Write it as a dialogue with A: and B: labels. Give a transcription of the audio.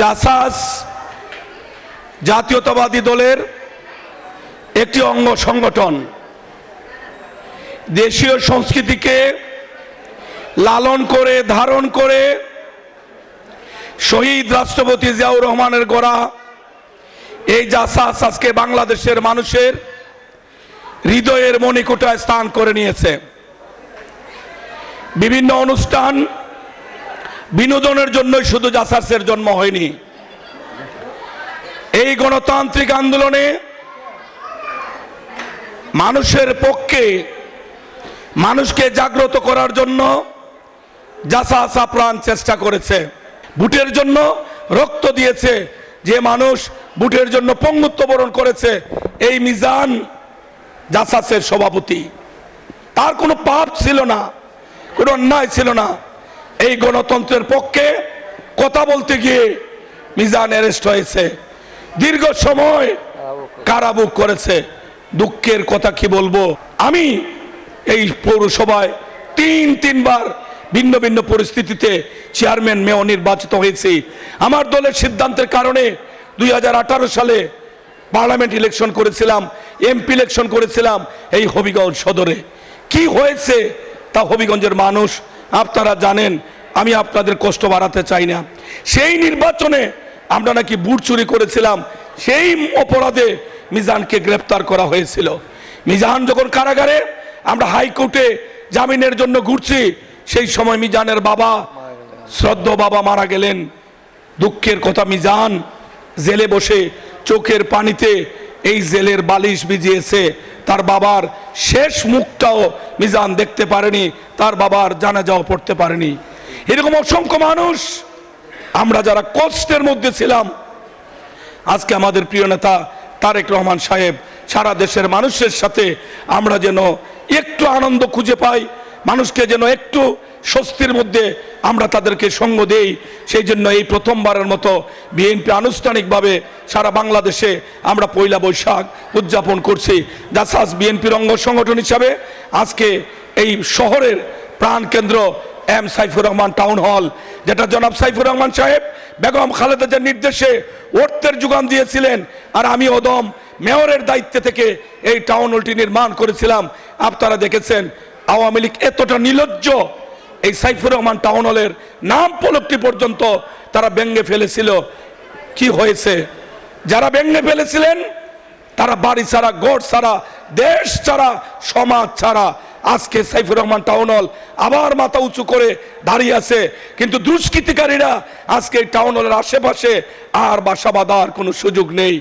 A: জাসাস জাতীয়তাবাদী দলের একটি অঙ্গ সংগঠন। দেশীয় সংস্কৃতিকে লালন করে, ধারণ করে শহীদ রাষ্ট্রপতি জিয়াউর রহমানের গড়া এই জাসাস আজকে বাংলাদেশের মানুষের হৃদয়ের মণিকোটায় স্থান করে নিয়েছে। বিভিন্ন অনুষ্ঠান বিনোদনের জন্যই শুধু জাসাসের জন্ম হয়নি। এই গণতান্ত্রিক আন্দোলনে মানুষের পক্ষে মানুষকে জাগ্রত করার জন্য জাসাস আপ্রাণ চেষ্টা করেছে। বুটের জন্য রক্ত দিয়েছে যে মানুষ বুটের জন্য পঙ্গুত্ব বরণ করেছে, এই মিজান জাসাসের সভাপতি। তার কোনো পাপ ছিল না, কোনো অন্যায় ছিল না। এই গণতন্ত্রের পক্ষে কথা বলতে গিয়ে মিজান অ্যারেস্ট হয়েছে। দীর্ঘ সময় কারাবুক করেছে। দুঃখের কথা কি বলব? আমি এই পৌরসভায় তিন, তিনবার ভিন্ন ভিন্ন পরিস্থিতিতে চেয়ারম্যান, মেয়র নির্বাচিত হয়েছি। আমার দলের সিদ্ধান্তের কারণে দুই হাজার আঠারো সালে পার্লামেন্ট ইলেকশন করেছিলাম, এমপি ইলেকশন করেছিলাম এই হবিগঞ্জ সদরে। কি হয়েছে তা হবিগঞ্জের মানুষ আপনারা জানেন, আমি আপনাদের কষ্ট বাড়াতে চাই না। সেই নির্বাচনে আমরা নাকি বুট চুরি করেছিলাম, সেই অপরাধে মিজানকে গ্রেপ্তার করা হয়েছিল। মিজান যখন কারাগারে, আমরা হাইকোর্টে জামিনের জন্য ঘুরছি, সেই সময় মিজানের বাবা, শ্রদ্ধ বাবা মারা গেলেন। দুঃখের কথা, মিজান জেলে বসে চোখের পানিতে এই জেলের বালিশ ভিজিয়েছে। তার বাবার শেষ মুখটাও মিজান দেখতে পারেনি, তার বাবার জানাজাও পড়তে পারেনি। এরকম অসংখ্য মানুষ, আমরা যারা কষ্টের মধ্যে ছিলাম, আজকে আমাদের প্রিয় নেতা তারেক রহমান সাহেব, সারা দেশের মানুষের সাথে আমরা যেন একটু আনন্দ খুঁজে পাই, মানুষকে যেন একটু স্বস্তির মধ্যে আমরা তাদেরকে সঙ্গ দেই সেই জন্য এই প্রথমবারের মতো বিএনপি আনুষ্ঠানিকভাবে সারা বাংলাদেশে আমরা পয়লা বৈশাখ উদযাপন করছি। দাসাস বিএনপির অঙ্গ সংগঠন হিসাবে আজকে এই শহরের প্রাণকেন্দ্র M Saifur Rahman town hall, যেটা জনাব সাইফুর রহমান সাহেব বেগম খালেদাজের নির্দেশে অর্থের যোগান দিয়েছিলেন, আর আমি ওদম মেয়রের দায়িত্বে থেকে এই টাউন হলটি নির্মাণ করেছিলাম। আপনারা দেখেছেন, আওয়ামী লীগ এতটা নির্লজ্জ এই সাইফুর রহমান টাউন হলের নাম পলকটি পর্যন্ত তারা ব্যঙ্গে ফেলেছিল। কি হয়েছে? যারা ব্যঙ্গে ফেলেছিলেন, তারা বাড়ি ছাড়া গড় ছাড়া, দেশ ছাড়া, সমাজ ছাড়া। আজকে সাইফুর রহমান টাউন হল আবার মাথা উঁচু করে দাঁড়িয়ে আছে। কিন্তু দুষ্কৃতিকারীরা আজকে এই টাউন হলের আশেপাশে আর বাসা বাঁধার কোনো সুযোগ নেই।